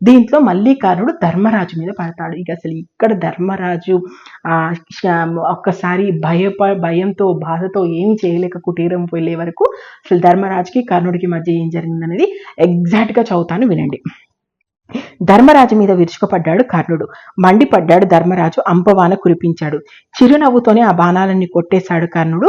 దీంట్లో మళ్ళీ కర్ణుడు ధర్మరాజు మీద పడతాడు. ఇక అసలు ఇక్కడ ధర్మరాజు ఒక్కసారి భయప భయంతో బాధతో ఏమి చేయలేక కుటీరం వెళ్ళే వరకు అసలు ధర్మరాజుకి కర్ణుడికి మధ్య ఏం జరిగిందనేది ఎగ్జాక్ట్గా చదువుతాను వినండి. ధర్మరాజు మీద విరుచుకుపడ్డాడు కర్ణుడు. మండిపడ్డాడు ధర్మరాజు అంపవాన కురిపించాడు. చిరునవ్వుతోనే ఆ బాణాలన్నీ కొట్టేశాడు కర్ణుడు.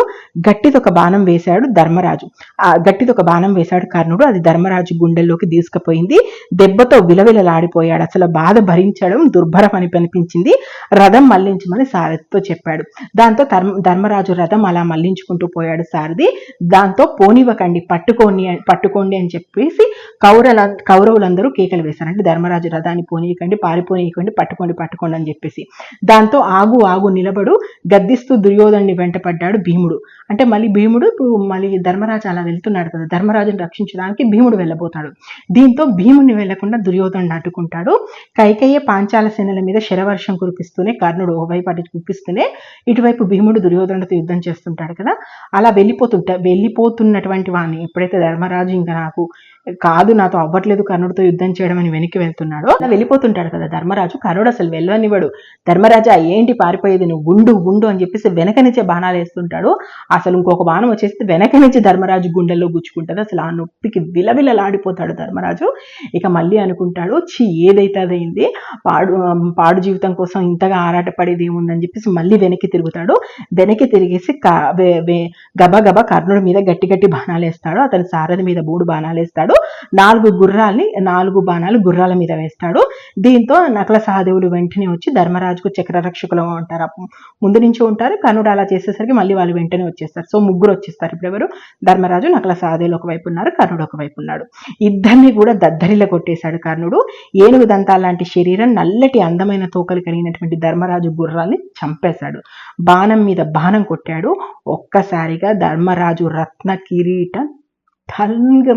గట్టిదొక బాణం వేశాడు ధర్మరాజు. ఆ గట్టిదొక బాణం వేశాడు కర్ణుడు. అది ధర్మరాజు గుండెల్లోకి తీసుకుపోయింది. దెబ్బతో విలవిలలాడిపోయాడు. అసలు బాధ భరించడం దుర్భరం అని అనిపించింది. రథం మళ్ళించమని సారథితో చెప్పాడు. దాంతో ధర్మ ధర్మరాజు రథం అలా మళ్ళించుకుంటూ పోయాడు సారథి. దాంతో పోనివ్వకండి పట్టుకోండి పట్టుకోండి అని చెప్పేసి కౌరల కౌరవులందరూ కేకలు వేశారు అంటే ధర్మరాజు రథాన్ని పోనీయకండి పారిపోనీయకండి పట్టుకోండి పట్టుకోండి అని చెప్పేసి. దాంతో ఆగు ఆగు నిలబడు గద్దిస్తూ దుర్యోధనుని వెంటపడ్డాడు భీముడు. అంటే మళ్ళీ భీముడు ఇప్పుడు మళ్ళీ ధర్మరాజు అలా వెళ్తున్నాడు కదా ధర్మరాజుని రక్షించడానికి భీముడు వెళ్ళబోతాడు. దీంతో భీముడిని వెళ్ళకుండా దుర్యోధను అడ్డుకుంటాడు కైకయ్య పాంచాల సేనల మీద శరవర్షం కురిపిస్తూనే కర్ణుడు ఓవైపు అటు కురిపిస్తూనే ఇటువైపు భీముడు దుర్యోధనుడితో యుద్ధం చేస్తుంటాడు కదా. అలా వెళ్ళిపోతుంటా వెళ్ళిపోతున్నటువంటి వాడిని ఎప్పుడైతే ధర్మరాజు ఇంకా నాకు కాదు నాతో అవ్వట్లేదు కర్ణుడితో యుద్ధం చేయడం అని వెనక్కి వెళ్తున్నాడో. అలా వెళ్ళిపోతుంటాడు కదా ధర్మరాజు. కర్ణుడు అసలు వెళ్ళనివ్వడు. ధర్మరాజా ఏంటి పారిపోయేది? నువ్వు ఉండు ఉండు అని చెప్పేసి వెనక నుంచే బాణాలు వేస్తుంటాడు. అసలు ఇంకొక బాణం వచ్చేసి వెనక నుంచి ధర్మరాజు గుండెల్లో గుచ్చుకుంటుంది. అసలు ఆ నొప్పికి విలవిలలాడిపోతాడు ధర్మరాజు. ఇక మళ్ళీ అనుకుంటాడు ఛీ ఏదైతే అదైంది పాడు పాడు జీవితం కోసం ఇంతగా ఆరాటపడేది ఏముందని చెప్పేసి మళ్ళీ వెనక్కి తిరుగుతాడు. వెనక్కి తిరిగేసి గబగబా కర్ణుడి మీద గట్టి గట్టి బాణాలు వేస్తాడు. అతని సారథి మీద మూడు బాణాలు వేస్తాడు. నాలుగు గుర్రాల్ని నాలుగు బాణాలు గుర్రాల మీద వేస్తాడు. దీంతో నకల సహదేవులు వెంటనే వచ్చి ధర్మరాజుకు చక్రరక్షకులు ఉంటారు ముందు నుంచి ఉంటారు కర్ణుడు అలా చేసేసరికి మళ్ళీ వాళ్ళు వెంటనే వచ్చేస్తారు. సో ముగ్గురు వచ్చేస్తారు ఇప్పుడు ఎవరు? ధర్మరాజు నకల సహదేవులు ఒకవైపు ఉన్నారు కర్ణుడు ఒకవైపు ఉన్నాడు. ఇద్దరిని కూడా దద్దరిలో కొట్టేశాడు కర్ణుడు. ఏనుగు దంతాల లాంటి శరీరం నల్లటి అందమైన తోకలు కలిగినటువంటి ధర్మరాజు గుర్రాన్ని చంపేశాడు. బాణం మీద బాణం కొట్టాడు. ఒక్కసారిగా ధర్మరాజు రత్న కిరీటం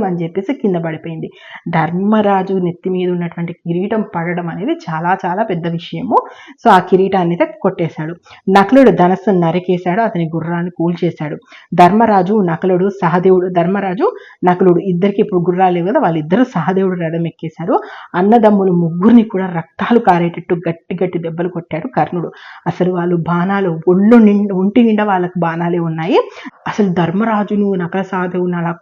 అని చెప్పేసి కింద పడిపోయింది. ధర్మరాజు నెత్తి మీద ఉన్నటువంటి కిరీటం పడడం అనేది చాలా చాలా పెద్ద విషయము. సో ఆ కిరీటాన్ని అయితే కొట్టేశాడు. నకులుడు ధనస్సు నరికేశాడు అతని గుర్రాన్ని కూల్చేశాడు. ధర్మరాజు నకులుడు సహదేవుడు ధర్మరాజు నకులుడు ఇద్దరికి ఇప్పుడు గుర్రాలు లేవు కదా వాళ్ళిద్దరూ సహదేవుడు రథం ఎక్కేశారు. అన్నదమ్ములు ముగ్గురిని కూడా రక్తాలు కారేటట్టు గట్టి గట్టి దెబ్బలు కొట్టాడు కర్ణుడు. అసలు వాళ్ళు బాణాలు ఒళ్ళు నిండా ఒంటి నిండా వాళ్ళకి బాణాలే ఉన్నాయి. అసలు ధర్మరాజును నకల సహదేవుని అలా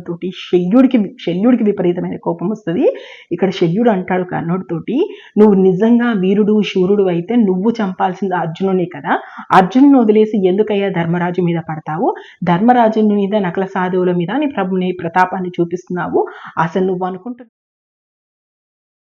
కొట్టడంతో శల్యుడికి శల్యుడికి విపరీతమైన కోపం వస్తుంది. ఇక్కడ శల్యుడు అంటాడు కర్ణుడితోటి నువ్వు నిజంగా వీరుడు శూరుడు అయితే నువ్వు చంపాల్సింది అర్జునునే కదా. అర్జునుని వదిలేసి ఎందుకయ్యా ధర్మరాజు మీద పడతావు? ధర్మరాజు మీద నకల సాధువుల మీద నీ ప్రభుని ప్రతాపాన్ని చూపిస్తున్నావు. అసలు నువ్వు అనుకుంటున్నావు